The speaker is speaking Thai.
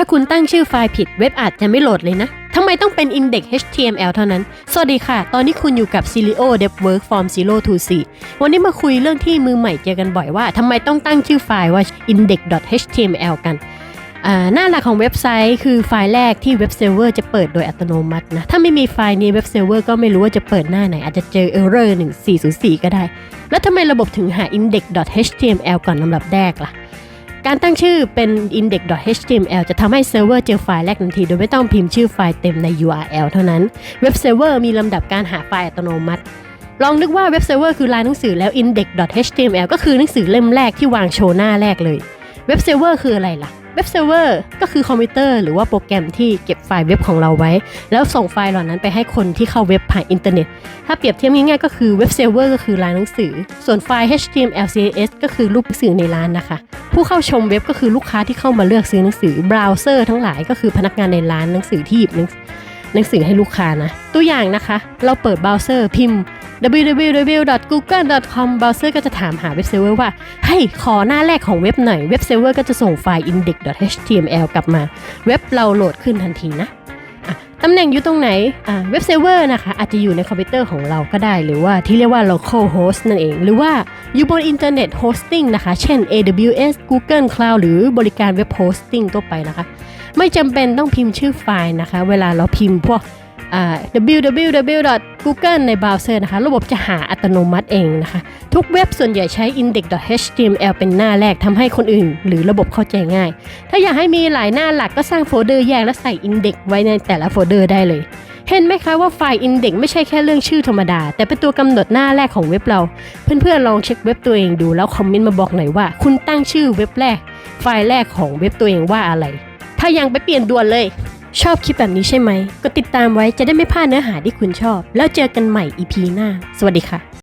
ถ้าคุณตั้งชื่อไฟล์ผิดเว็บอาจจะไม่โหลดเลยนะทำไมต้องเป็น index html เท่านั้น สวัสดีค่ะ ตอนนี้คุณอยู่กับ Cilio DevWork Form 0 to 4วันนี้มาคุยเรื่องที่มือใหม่เจอกันบ่อยว่าทำไมต้องตั้งชื่อไฟล์ว่า index.html กันอ่าหน้าหลักของเว็บไซต์คือไฟล์แรกที่เว็บเซิร์ฟเวอร์จะเปิดโดยอัตโนมัตินะ ถ้าไม่มีไฟล์นี้เว็บเซิร์ฟเวอร์ก็ไม่รู้ว่าจะเปิดหน้าไหน อาจจะเจอ error 1404 ก็ได้ แล้วทำไมระบบถึงหา index.html ก่อนลำดับแรกล่ะ การตั้งชื่อเป็น index.html จะทำให้เซิร์ฟเวอร์เจอไฟล์แรกทันที โดยไม่ต้องพิมพ์ชื่อไฟล์เต็มใน URL เท่านั้น เว็บเซิร์ฟเวอร์มีลำดับการหาไฟล์อัตโนมัติ ลองนึกว่าเว็บเซิร์ฟเวอร์คือลายหนังสือแล้ว index.html ก็คือหนังสือเล่มแรกที่วางโชว์หน้าแรกเลย เว็บเซิร์ฟเวอร์คืออะไรล่ะ ว็บเซิร์ฟเวอร์ก็คือคอมพิวเตอร์หรือว่าโปรแกรมที่เก็บไฟล์เว็บของเราไว้ แล้วส่งไฟล์เหล่านั้นไปให้คนที่เข้าเว็บผ่านอินเทอร์เน็ต ถ้าเปรียบเทียบง่ายๆก็คือเว็บเซิร์ฟเวอร์ก็คือลายหนังสือ ส่วนไฟล์ HTML CSS ก็คือรูปหนังสือในร้านนะคะ ผู้เข้าชมเว็บก็คือลูกค้าที่เข้ามาเลือกซื้อหนังสือเบราว์เซอร์ทั้งหลายก็คือพนักงานในร้านหนังสือที่หยิบหนังหนังสือให้ลูกค้านะ ตัวอย่างนะคะ เราเปิดเบราว์เซอร์พิมพ์ www.google.com เบราว์เซอร์ก็จะถามหาเว็บเซิร์ฟเวอร์ว่า ให้ยขอหน้าแรกของเว็บหน่อย เว็บเซิร์ฟเวอร์ก็จะส่งไฟล์ index.html กลับมา เว็บเราโหลดขึ้นทันทีนะตำแหน่งอยู่ตรงไหนเว็บเซิร์ฟเวอร์นะคะ อาจจะอยู่ในคอมพิวเตอร์ของเราก็ได้ หรือว่าที่เรียกว่า local host นั่นเอง หรือว่าอยู่บนอินเทอร์เน็ตโฮสติ้งนะคะ เช่น AWS Google Cloud หรือบริการเว็บโฮสติ้งทั่วไปนะคะ ไม่จำเป็นต้องพิมพ์ชื่อไฟล์นะคะ เวลาเราพิมพ์พวก www.google ในเบราว์เซอร์นะคะ ระบบจะหาอัตโนมัติเองนะคะ ทุกเว็บส่วนใหญ่ใช้ index.html เป็นหน้าแรกทำให้คนอื่น หรือระบบเข้าใจง่าย ถ้าอยากให้มีหลายหน้าหลักก็สร้างโฟลเดอร์แยกและใส่ index ไว้ในแต่ละโฟลเดอร์ได้เลยเห็นไหมคะว่าไฟล์ index ไม่ใช่แค่เรื่องชื่อธรรมดา แต่เป็นตัวกำหนดหน้าแรกของเว็บเรา เพื่อนๆลองเช็คเว็บตัวเองดูแล้วคอมเมนต์มาบอกหน่อยว่า คุณตั้งชื่อเว็บแรก ไฟล์แรกของเว็บตัวเองว่าอะไร ถ้ายังไปเปลี่ยนด่วนเลย ชอบคลิปแบบนี้ใช่ไหมก็ติดตามไว้จะได้ไม่พลาดเนื้อหาที่คุณชอบ แล้วเจอกันใหม่ EP หน้า สวัสดีค่ะ